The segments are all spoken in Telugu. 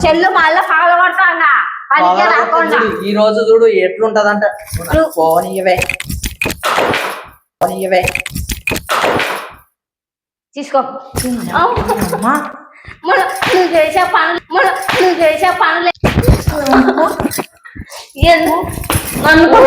చెల్లు మళ్ళా కొడతాంగా పనికి రాకుండా ఈ రోజు చూడు ఎట్లుంటదంట? ఫోన్ ఇవే ఫోన్ ఇవే తీసుకో. మన నువ్వు చేసే పనులు మన నువ్వు చేసే పనులు నన్ను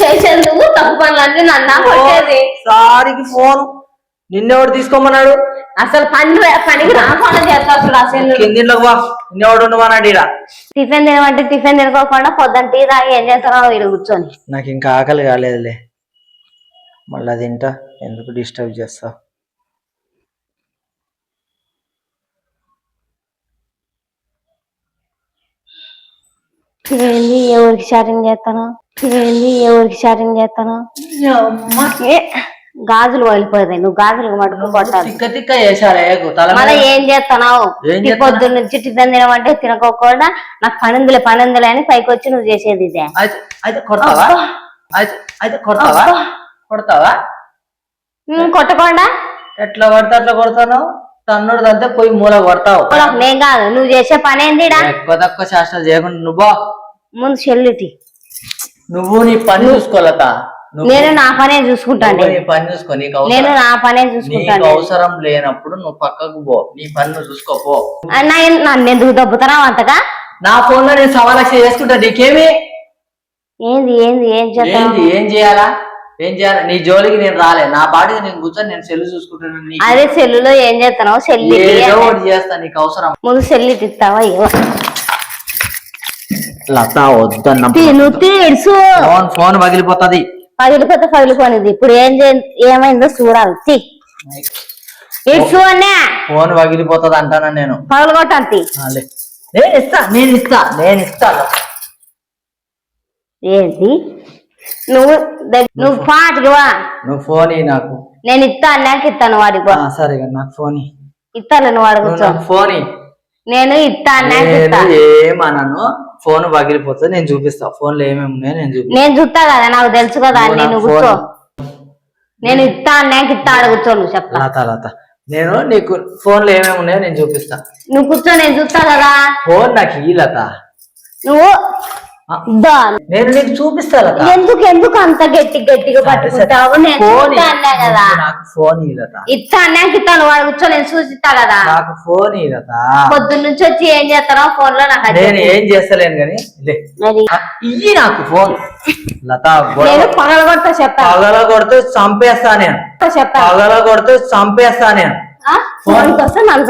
చేసేందుకు తప్పు పనులన్నీ నన్ను కొట్టేది. సారికి ఫోన్. నిన్నెవడు తీసుకోమన్నాడు? అసలు పని పనికి రాకుండా చేస్తా అసలు అసలు కిందిలోకి వా నిన్నెవడు ఉండమన్నాడు ఈడ. టిఫిన్ తినమంటే టిఫిన్ తినుకోకుండా పొద్దున్న టీ తాగి ఏం చేస్తున్నావు వీడు కూర్చొని? నాకు ఇంకా ఆకలి కాలేదులే. మళ్ళీ తింటా. ఎందుకు డిస్టర్బ్ చేస్తావు? ఏంది ఎవరికి షారింగ్ చేస్తాను? ఏంది ఎవరికి షారింగ్ చేస్తాను? ఏ. గాజులు వదిలిపోతాయి నువ్వు గాజులు మటుకు కొట్టాలి. తిక్క తిక్క చేశారే? తల మీద. మళ్ళీ ఏం చేస్తున్నావు? పొద్దున్న నుంచి టిఫిన్ తినమంటే తినకోకుండా నాకు పనిందులే పనిందులే అని పైకి వచ్చి నువ్వు చేసేది ఇదే. అయితే కొడతావా. అయితే కొడతావా. కొడతావా? కొట్టకుండా. ఎట్లా పడితే అట్లా కొడతాను తన్నుడు అంతే పోయి మూల కొడతావు. నేను కాదు నువ్వు చేసే పని ఎక్కువ తక్కువ శాస్త్రాలు చేయకుండా నువ్వు ముందు చెల్లిటి. నువ్వు నీ పని చూసుకోలత నేను నా పనే చూసుకుంటాను. నీ పని చూసుకో నీకు నేను నా పనే చూసుకుంటాను. అవసరం లేనప్పుడు నువ్వు పక్కకు పో నీ పని నువ్వు చూసుకోపో అన్నా నన్ను ఎందుకు దబ్బుతున్నావు అంతగా? నా ఫోన్లో నేను సవా లక్ష చేసుకుంటా నీకేమి? ఏంది ఏంది ఏం చేస్తావు? ఏంది ఏం చేయాలా? ఏం చేయాలా? నీ జోలికి నేను రాలే నా పాటికి నేను కూర్చొని నేను సెల్లు చూసుకుంటున్నాను నీకు అదే సెల్లులో ఏం చేస్తున్నావు? సెల్లి ఒకటి చేస్తా నీకు అవసరం. ముందు సెల్లి ఇస్తావా ఏవో లత వద్దన్న. తిను ఫోన్ ఫోన్ పగిలిపోతుంది. పగిలిపోతే పగిలిపోనిది. ఇప్పుడు ఏం ఏమైందో చూడాలి. తీ ఇడ్సు అన్నా? ఫోన్ పగిలిపోతుంది అంటానా నేను. ఆలే. నేను ఇస్తా నేను ఇస్తా నేను ఇస్తా. ఏంటి నువ్వు నువ్వు పాటికి వా. నువ్వు ఫోన్ నాకు. నేను ఇస్తా అన్నాక ఇస్తాను వాడికి సరే నాకు ఫోన్. ఇస్తాను నువ్వు నాకు ఫోన్. నేను ఇస్తా ఏమనను? ఫోన్ పగిలిపోతుంది నేను చూపిస్తా. ఫోన్లో ఏమేమి ఉన్నాయో నేను చూపిస్తా. నేను చూస్తా కదా నాకు తెలుసు కదా నేను కూర్చో. నేను ఇస్తా అన్నాక ఇస్తా నువ్వు చెప్తా లత లత. నేను నీకు ఫోన్లో ఏమేమి ఉన్నాయో నేను చూపిస్తా. నువ్వు కూర్చో నేను చూస్తా కదా. ఫోన్ నాకు ఈ లత. నువ్వు నేను నీకు ఎందుకు ఎందుకు అంత గట్టి గట్టిగా పట్టుకుంటావు? నేను అన్నా కదా. నాకు ఫోన్ లత ఇస్తా అన్నాక ఇస్తాను వాడు కూర్చో నేను చూసిస్తా కదా. నాకు ఫోన్ లత పొద్దున్న నుంచి వచ్చి ఏం చేస్తానో ఫోన్లో నాకు నేను. ఏం చేస్తలేను కానీ ఇయ్యి నాకు ఫోన్. లత నేను పగల కొడతా చెప్తా పగల కొడితే చంపేస్తా నేను. చెప్తా పగల కొడితే చంపేస్తా నేను? ఫోన్. కోసం నన్ను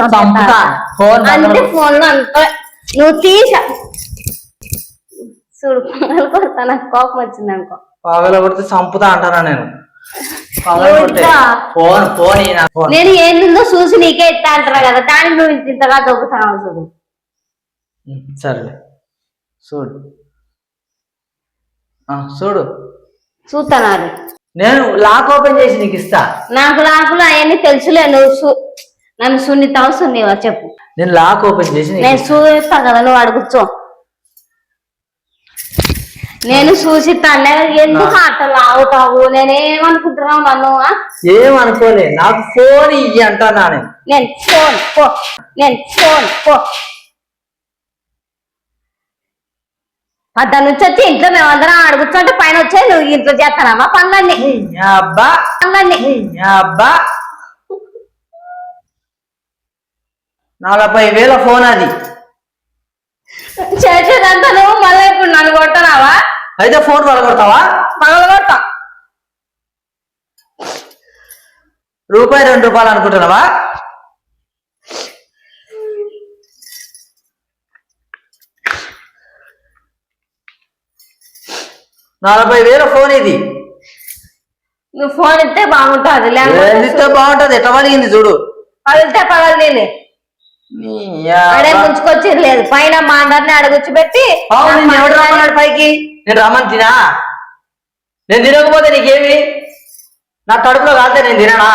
ఫోన్ అంటే ఫోన్లో అంత నువ్వు తీస. చూడు పగల కొడతా నాకు కోపం వచ్చింది అనుకో. పగల కొడితే చంపుతా అంటానా నేను? పగల నువ్వు కొడితే. ఇస్తా. ఫోన్ ఫోన్ ఇయ్యి నాకు ఫోన్. నేను ఏందో చూసి నీకే ఇస్తా అంటారా కదా దానికి నువ్వు ఇంత ఇంతగా దొబ్బుతున్నావు చూడు. ఉమ్, సరేలే. చూడు. ఆ, చూడు. చూస్తాను నేను లాక్ ఓపెన్ చేసి నీకు ఇస్తా. నాకు లాకులు అవన్నీ తెలుసులే నువ్వు సు- నన్ను సున్నితావు సున్నివా చెప్పు. నేను లాక్ ఓపెన్ చేసి నీకు నేను చూస్తా కదా నువ్వు అడుగుచ్చో నేను చూసిస్తాను ఎందుకు అట్లా లాగుతావు నేనేమనుకుంటున్నావు నన్ను? ఏమనుకోలే నాకు ఫోన్ ఇయ్యి అంటానా నేను. ఫోన్ పో. నేను ఫోన్ పో. పద్దా నుంచి వచ్చి ఇంట్లో మేమందరం అడుగుతుంటే పైన వచ్చే నువ్వు ఇంట్లో చేస్తానమ్మా పనులన్నీ. అబ్బా. పనులన్నీ. అబ్బా. నలభై వేల ఫోన్ అది. చేసేదంతా నువ్వు మళ్ళీ ఇప్పుడు నన్ను కొట్టనావా అయితే ఫోన్ పడగొడతావా పగల కొడతా రూపాయి రెండు రూపాయలు అనుకుంటున్నావా? నలభై వేల ఫోన్ ఇది. నువ్వు ఫోన్ ఇస్తే బాగుంటుంది ఇస్తే బాగుంటది? ఎట్లా పలిగింది చూడు. పగిలితే పగలలేదు నీ యా అడే అబ్బా. ముంచుకొచ్చి లేదు. పైన మా అందరిని అడుగుచ్చి పెట్టి ఎవడు రమ్మన్నాడు పైకి? నేను రమ్మని తినా? నేను తినకపోతే నీకేమి? నా కడుపులో కాలితే నేను తిననా?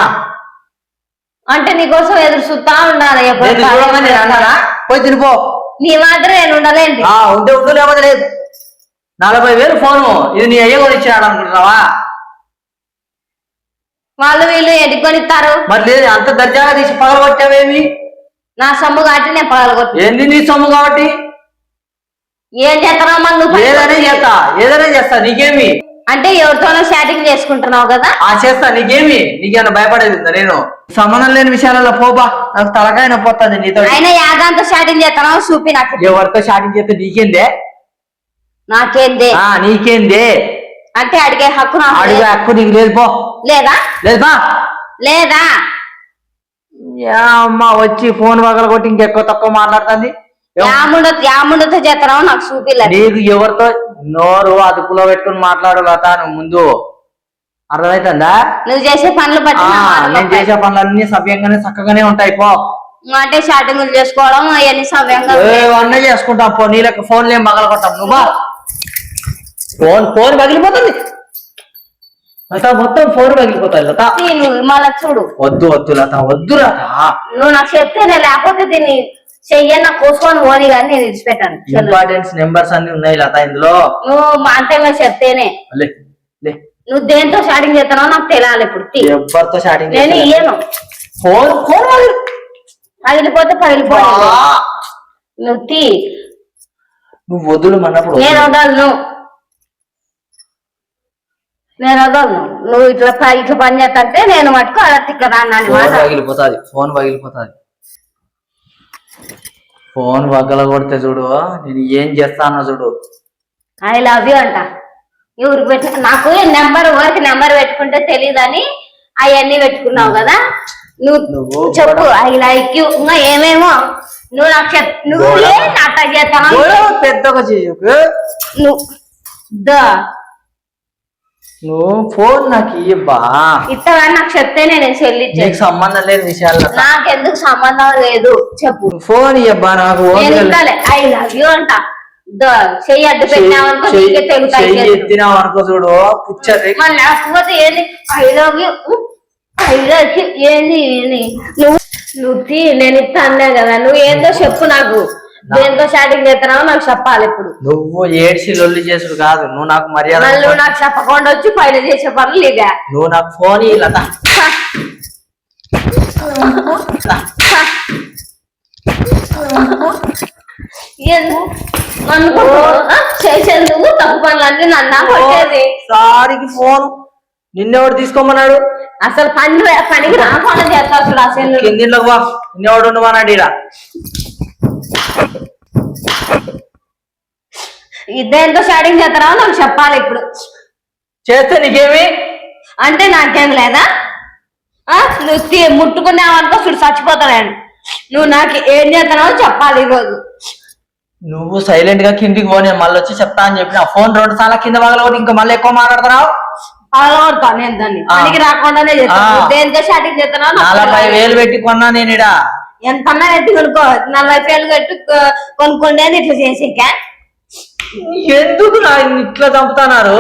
అంటే నీకోసం ఎదురు చూస్తా ఉండాలి పోయి తినిపో. నీ మాత్రం నేను ఉండలేండి ఆ ఉంటే ఉండు లేకపోతే లేదు. నలభై వేలు ఫోను. ఇది నీ అయ్య కొని ఇచ్చినాడు అనుకుంటున్నావా? వాళ్ళు వీళ్ళు ఎడుకొని ఇస్తారు? మరి లేదు అంత దర్జాగా తీసి పగలగొట్టావేమి? నా సొమ్ము కాబట్టి నేను పగలగొట్టు ఏంది నీ సొమ్ము కాబట్టి? ఏం చేస్తున్నావు మళ్ళీ నువ్వు ఏదైనా చేస్తా ఏదైనా చేస్తా నీకేమి? అంటే ఎవరితోనో షాటింగ్ చేసుకుంటున్నావు కదా? ఆ చేస్తా నీకేమి? నీకేమైనా భయపడేది ఉందా? నేను సంబంధం లేని విషయాలలో పోబా నాకు తలకాయ నొప్పి వస్తుంది నీతో. అయినా యాదాంతో షాటింగ్ చేస్తున్నావు చూపి నాకు ఎవరితో షాటింగ్ చేస్తే నీకేందే? నాకేంది? ఆ నీకేందే? అంటే అడిగే హక్కు నాకు అడుగు. హక్కు నీకు లేదు పో. లేదా? లేదు బా లేదా? అమ్మ వచ్చి ఫోన్ పగల కొట్టి ఇంకెక్కువ తక్కువ మాట్లాడుతుంది. యాముండ యాముండతో నాకు చూపిలేదు నీకు ఎవరితో? నోరు అదుపులో పెట్టుకుని మాట్లాడు లత నువ్వు ముందు. అర్థమవుతుందా నువ్వు చేసే పనులు బట్టి నేను. చేసే పనులన్నీ సవ్యంగానే చక్కగానే ఉంటాయి పో. అంటే షాటింగ్లు చేసుకోవడం అవన్నీ సవ్యంగా ఏమన్నా చేసుకుంటాం పో. నీ లెక్క ఫోన్లు ఏం పగల కొట్టాం నువ్వు. ఫోన్ ఫోన్ పగిలిపోతుంది. లత మొత్తం ఫోన్ పగిలిపోతుంది లత. నేను మళ్ళా చూడు. వద్దు వద్దు లత వద్దు లత. నువ్వు నాకు చెప్తేనే లేకపోతే దీన్ని చెయ్యన్న కోసుకొని పోని కానీ నేను విడిచిపెట్టాను. ఇంపార్టెన్స్ నెంబర్స్ అన్ని ఉన్నాయి లత ఇందులో. నువ్వు మా అంటే చెప్తేనే. లే లే. నువ్వు దేంతో షాటింగ్ చేస్తున్నావు నాకు తెలియాలి ఇప్పుడు. ఎవరితో షాటింగ్ నేను ఇయ్యను. Phone phone. పగిలి పగిలిపోతే పగిలిపోయింది నువ్వు తీ. నువ్వు వదులు అన్నప్పుడు నేను వదలను. నేను వదలను నువ్వు ఇట్లా ఇట్లా పని చేస్తుంటే నేను మటుకు అలా తిక్కదాన్ని ఫోన్ పగిలిపోతుంది ఫోన్ పగిలిపోతుంది. ఫోన్ పగల కొడితే చూడు నేను ఏం చేస్తానో చూడు. ఐ లవ్ యూ అంట. ఎవరికి పెట్టిన నాకు నెంబర్ ఎవరికి నెంబర్ పెట్టుకుంటే తెలియదని అవన్నీ పెట్టుకున్నావు కదా? నువ్వు చెప్పు ఐ లైక్ యూ. ఇంకా ఏమేమో? నువ్వు నాకు చెప్ నువ్వు. ఏ నాట చేస్తావు? పెద్దగా చేయకు. నువ్వు దా నువ్వు ఫోన్ నాకు ఇయ్యబ్బా. ఇస్తావని నాకు చెప్తేనే నేను చెల్లించాను నీకు సంబంధం లేని విషయాల్లో నాకెందుకు సంబంధం లేదు? చెప్పు. ఫోన్ ఇయ్యబ్బా నాకు ఐ లవ్ యూ అంట. చెయ్యి అడ్డు పెట్టినావనుకో చెయ్యి- నీకే తెలుగుతాయి చెయ్యి ఎత్తినావు అనుకో చూడు పుచ్చరి లేకపోతే ఏంది? I love you. I love you. ఏంది ఏంది? నువ్వు నువ్వు నేను ఇస్తా అన్నా కదా. నువ్వు ఏందో చెప్పు నాకు. దేంతో స్టార్టింగ్ చేస్తున్నావో నాకు చెప్పాలి ఇప్పుడు. నువ్వు ఏడ్చి లొల్లి చేసుడు కాదు. నువ్వు నాకు మర్యాద మళ్ళీ నువ్వు నాకు చెప్పకుండా వచ్చి పైన చేసే పనులు ఇదే నువ్వు నాకు ఫోన్ ఇయ్యి లత. చేసేందుకు తప్పు పనులన్నీ నన్ను కొట్టేది. సారికి ఫోన్ నిన్నెవడు తీసుకోమన్నాడు? అసలు పని రా- పనికి రాకుండా చేస్తా అసలు అసలు కిందిలోకి బా నిన్నెవడు ఉండమన్నాడు ఈడ. ఇదేంతో స్టార్టింగ్ చేస్తారో నాకు చెప్పాలి ఇప్పుడు. చేస్తే నీకేమి? అంటే నాకేం లేదా? ఆ? నువ్వు తీ- ముట్టుకున్నావు అనుకో చూడు చచ్చిపోతాను నువ్వు నాకు ఏం చేస్తున్నావో చెప్పాలి ఈరోజు నువ్వు సైలెంట్గా కిందికి పో నేను మళ్ళీ వచ్చి చెప్తా అని చెప్పిన. ఫోన్ రెండు సార్లు కింద పగలగొట్టి ఇంకా మళ్ళీ ఎక్కువ మాట్లాడుతున్నావు? పగలగొడతా నేను దాన్ని. పనికి రాకుండానే చేస్తాను స్టార్టింగ్ చేస్తున్నావో నలభై. వేలు పెట్టి కొన్నా నేను ఎంత అన్నా పెట్టి కొనుక్కో. నలభై వేలు కట్టు కొనుక్కోండి అని ఇట్లా చేసేకా ఎందుకు నా ఇట్లా చంపుతున్నారు?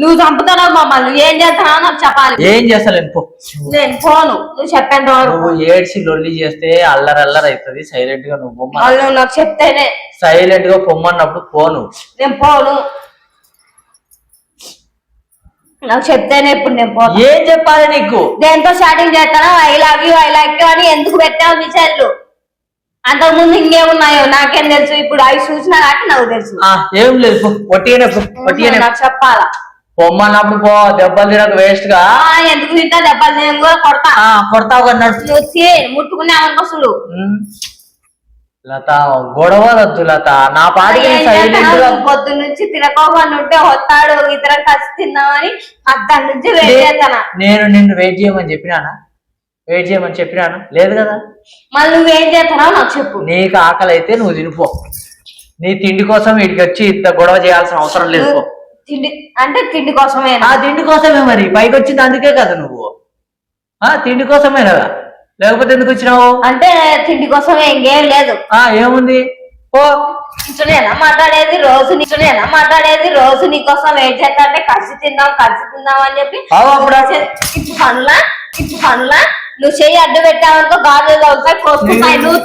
నువ్వు చంపుతున్నావు మమ్మల్ని. నువ్వు ఏం చేస్తున్నావో నాకు చెప్పాలి. ఏం చేస్తలేను పో నేను పోను. నువ్వు వరకు. నువ్వు ఏడ్చి లొల్లి చేస్తే అల్లరి అల్లరి అవుతుంది సైలెంట్గా నువ్వు పొమ్మ వాళ్ళు నాకు చెప్తేనే. సైలెంట్గా పొమ్మన్నప్పుడు పోను. నేను పోను. నాకు చెప్తేనే ఇప్పుడు నేను పోను ఏం చెప్పాలి నీకు? దేంతో స్టార్టింగ్ చేస్తాను? I love you I like you అని ఎందుకు పెట్టావు విషయాలు అంతకు ముందు ఇంకేమున్నాయో? నాకేం తెలుసు. ఇప్పుడు అవి చూసినా కాబట్టి నాకు తెలుసు. ఆ ఏం లేదు. పో ఒట్టిగానే పో ఒట్టిగానే నాకు చెప్పాలా? పొమ్మన్నప్పుడు పో దెబ్బలు తినక వేస్ట్గా. ఆ, ఎందుకు తింటా? దెబ్బలు నేను కూడా కొడతా. ఆ కొడతావు అన్నాడు నువ్వు తీ, ముట్టుకున్నావనుకో చూడు ఉమ్. లత గొడవలొద్దు లత. నా పాటికి సైలెంట్ పొద్దు నుంచి తినకోకుండా ఉంటే వస్తాడు ఇతర కలిసి తిందామని అద్దం నుంచి వెయిట్ చేస్తానా? నేను నిన్ను వెయిట్ చేయమని చెప్పినానా? వెయిట్ చేయమని చెప్పినాను. లేదు కదా? మళ్ళీ నువ్వేం చేస్తానో నాకు చెప్పు. నీకు ఆకలి అయితే నువ్వు తినిపో నీ తిండి కోసం వీడికి వచ్చి ఇంత గొడవ చేయాల్సిన అవసరం లేదు తిండి అంటే తిండి కోసమే ఆ తిండి కోసమే మరి. పైకి వచ్చింది అందుకే కదా నువ్వు. ఆ తిండి కోసమే కదా? లేకపోతే ఎందుకు వచ్చినావు? అంటే తిండి కోసమే ఇంకేం లేదు. ఆ ఏముంది? పో. ఇట్లనేనా మాట్లాడేది? రోజు నీకునేనా మాట్లాడేది? రోజు నీకోసం వెయిట్ చేస్తా అంటే కలిసి తిందాం కలిసి తిందాం అని చెప్పి ఇప్పుడు పనులా? ఇప్పుడు పనులా? నువ్వు చెయ్యి అడ్డు పెట్టావనుకో గాజులు కోసుకుంటాయి నువ్వు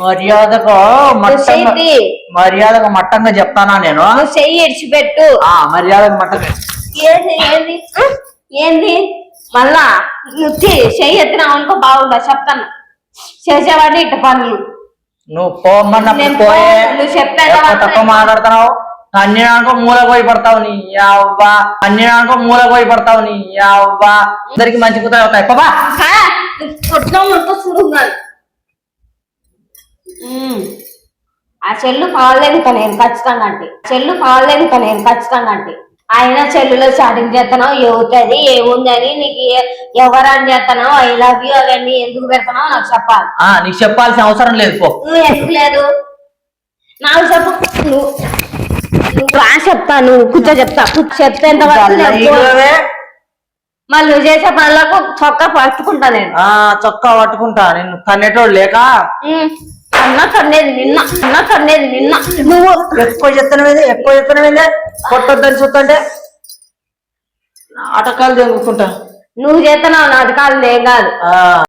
మర్యాదగా మట్టంగా చెయ్యి మర్యాదగా మట్టంగా చెప్తానా నేను? నువ్వు చెయ్యి ఇడిచిపెట్టు. ఆ మర్యాదగా మట్టంగా ఏంది ఏంది? ఆ? ఏంది? మళ్ళా నువ్వు తీ- చెయ్యి ఎత్తినావు అనుకో బాగుండదు చెప్తాను. చేసేవాడి ఇట్ట పనులు. నువ్వు పోమన్నప్పుడు నేను పోయే పోను, నువ్వు ఎక్కువ వరకు తక్కువ మాట్లాడుతున్నావు. అన్ని మూలకు పోయి పడతావు నీ అవ్వ. అన్ని మూలకు పోయి పడతావు నీ అవ్వ. అందరికి మంచి కుదర అవుతాయి పాపా ఆ చెల్లు కాలేదుతా నేను ఖచ్చితంగా అంటే. చెల్లు కాలేదుతా నేను ఖచ్చితంగా అంటే. ఆయన చెల్లులో చాటింగ్ చేస్తున్నావు ఏవుతుంది ఏముందని నీకు ఎవరని చేస్తున్నావు ఐ లవ్ యూ అవన్నీ ఎందుకు పెడుతున్నావు నాకు చెప్పాలి. ఆ నీకు చెప్పాల్సిన అవసరం లేదు నువ్వు ఎందుకు లేదు? నాకు చెప్పు. రా చెప్తా నువ్వు కూర్చో చెప్తా. కూర్చో చెప్తేంత. మళ్ళీ నువ్వు చేసే పనులకు చొక్కా పట్టుకుంటా నేను. ఆ చొక్కా పట్టుకుంటా. నేను తన్నేటోడు లేక? అన్న కన్నేది నిన్న అన్న కన్నేది నిన్న. నువ్వు ఎక్కువ చెత్తనమేది ఎక్కువ చెత్తనమేదే కొట్టొద్దని చూస్తుంటే నాటకాలు తెగుకుంటా నువ్వు చేస్తున్నావు నాటకాలు ఏం కాదు. ఆ.